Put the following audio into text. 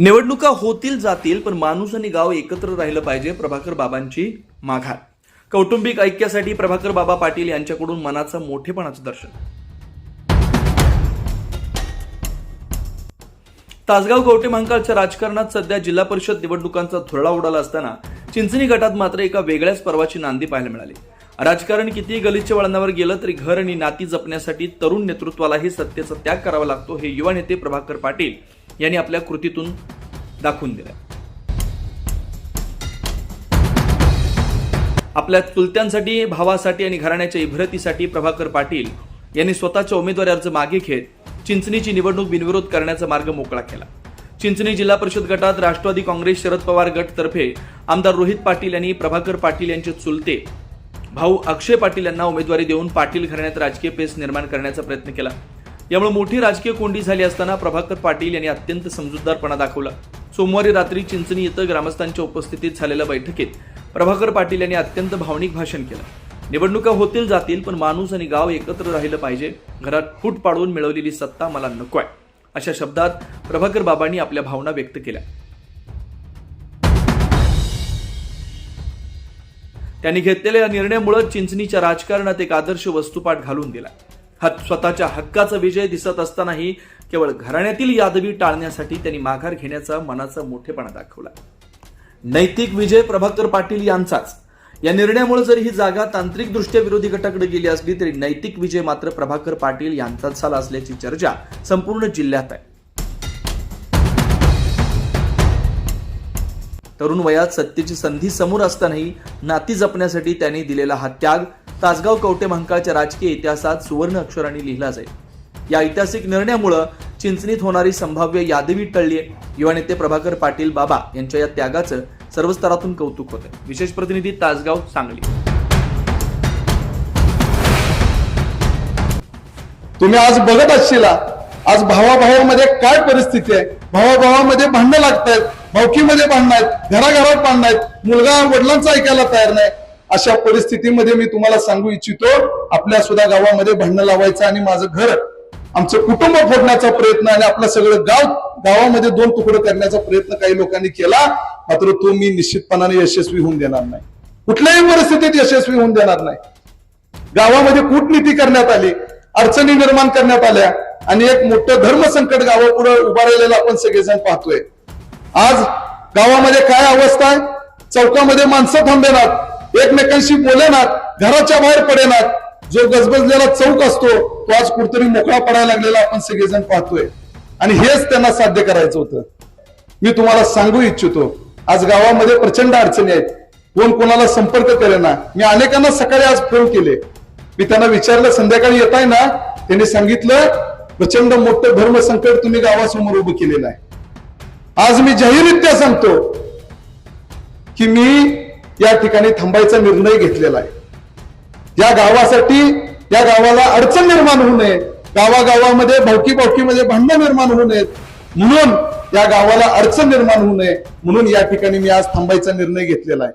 निवडणुका होतील जातील पण माणूस आणि गाव एकत्र राहिलं पाहिजे प्रभाकर बाबांची माघार. कौटुंबिक ऐक्यासाठी प्रभाकर बाबा पाटील यांच्याकडून मनाचं मोठेपणाचं दर्शन. तासगाव कवटे महांकाळच्या राजकारणात सध्या जिल्हा परिषद निवडणुकांचा थुरळा उडाला असताना चिंचणी गटात मात्र एका वेगळ्याच पर्वाची नांदी पाहायला मिळाली. राजकारण कितीही गलिच्छ वळणावर गेलं तरी घर आणि नाती जपण्यासाठी तरुण नेतृत्वालाही सत्तेचा त्याग करावा लागतो हे युवा नेते प्रभाकर पाटील यांनी आपल्या कृतीतून दाखवून दिल्या आपल्या चुलत्यांसाठी भावासाठी आणि घराण्याच्या इभरतीसाठी प्रभाकर पाटील यांनी स्वतःच्या उमेदवारी अर्ज मागे घेत चिंचणीची निवडणूक बिनविरोध करण्याचा मार्ग मोकळा केला. चिंचणी जिल्हा परिषद गटात राष्ट्रवादी काँग्रेस शरद पवार गट तर्फे आमदार रोहित पाटील यांनी प्रभाकर पाटील यांचे चुलते भाऊ अक्षय पाटील यांना उमेदवारी देऊन पाटील घराण्यात राजकीय पेस निर्माण करण्याचा प्रयत्न केला. यामुळे मोठी राजकीय कोंडी झाली असताना प्रभाकर पाटील यांनी अत्यंत समजूतदारपणा दाखवला. सोमवारी रात्री चिंचणी इथं ग्रामस्थांच्या उपस्थितीत झालेल्या बैठकीत प्रभाकर पाटील यांनी अत्यंत भावनिक भाषण केलं. निवडणुका होतील जातील पण माणूस आणि गाव एकत्र राहिलं पाहिजे. घरात फूट पाडून मिळवलेली सत्ता मला नको आहे. अशा शब्दात प्रभाकर बाबांनी आपल्या भावना व्यक्त केल्या. त्यांनी घेतलेल्या या निर्णयामुळे चिंचणीच्या राजकारणात एक आदर्श वस्तुपाठ घालून दिला. हा स्वतःच्या हक्काचा विजय दिसत असतानाही केवळ घराण्यातील यादवी टाळण्यासाठी त्यांनी माघार घेण्याचा मनाचा मोठेपणा दाखवला. नैतिक विजय प्रभाकर पाटील यांचाच. या निर्णयामुळे जरी ही जागा तांत्रिकदृष्ट्या विरोधी गटाकडे गेली असली तरी नैतिक विजय मात्र प्रभाकर पाटील यांचाच झाला असल्याची चर्चा संपूर्ण जिल्ह्यात आहे. तरुण वयात सत्तेची संधी समोर असतानाही नाती जपण्यासाठी त्यांनी दिलेला हा त्याग तासगाव कवटे महांकाळच्या राजकीय इतिहासात सुवर्ण अक्षरांनी लिहिला जाईल. या ऐतिहासिक निर्णयामुळं चिंचणीत होणारी संभाव्य यादवी टळली युवा नेते प्रभाकर पाटील बाबा यांच्या या त्यागाचं सर्व स्तरातून कौतुक होतं विशेष प्रतिनिधी तासगाव सांगली. तुम्ही आज बघत असशील आज भावाभावामध्ये काय परिस्थिती आहे? भावाभावामध्ये भांडणं आहेत भावकीमध्ये भांडणं आहेत घराघरात भांडणं आहेत मुलगा वडिलांचं ऐकायला तयार नाही. अशा परिस्थितीमध्ये मी तुम्हाला सांगू इच्छितो आपल्या सुद्धा गावामध्ये भांडणं लावायचं आणि माझं घर आमचं कुटुंब फोडण्याचा प्रयत्न आणि आपलं सगळं गाव गावामध्ये दोन तुकडं करण्याचा प्रयत्न काही लोकांनी केला मात्र तो मी निश्चितपणाने यशस्वी होऊन देणार नाही. कुठल्याही परिस्थितीत यशस्वी होऊन देणार नाही. गावामध्ये कूटनीती करण्यात आली अडचणी निर्माण करण्यात आल्या आणि एक मोठं धर्मसंकट गावापुढे उभा राहिलेलं आपण सगळेजण पाहतोय. आज गावामध्ये काय अवस्था आहे? चौकामध्ये माणसं थांबेनात. एकमेकांशी बोलेनात घराच्या बाहेर पडेनात जो गजबजलेला चौक असतो तो आज कुठतरी मोकळा पडायला लागलेला आपण सगळेजण पाहतोय. आणि हेच त्यांना साध्य करायचं होतं. मी तुम्हाला सांगू इच्छितो आज गावामध्ये प्रचंड अडचणी आहेत. कोण कोणाला संपर्क करेना. मी अनेकांना सकाळी आज फोन केले. मी त्यांना विचारलं संध्याकाळी येत आहे ना? त्यांनी सांगितलं प्रचंड मोठं धर्मसंकट तुम्ही गावासमोर उभं केलेलं आहे. आज मी जाहीररित्या सांगतो की मी या ठिकाणी थांबायचा निर्णय घेतलेला आहे. या गावासाठी या गावाला अडचण निर्माण होऊ नये. गावागावामध्ये भावकी भावकीमध्ये भांडण निर्माण होऊ नयेत. म्हणून या गावाला अडचण निर्माण होऊ नये. म्हणून या ठिकाणी मी आज थांबायचा निर्णय घेतलेला आहे.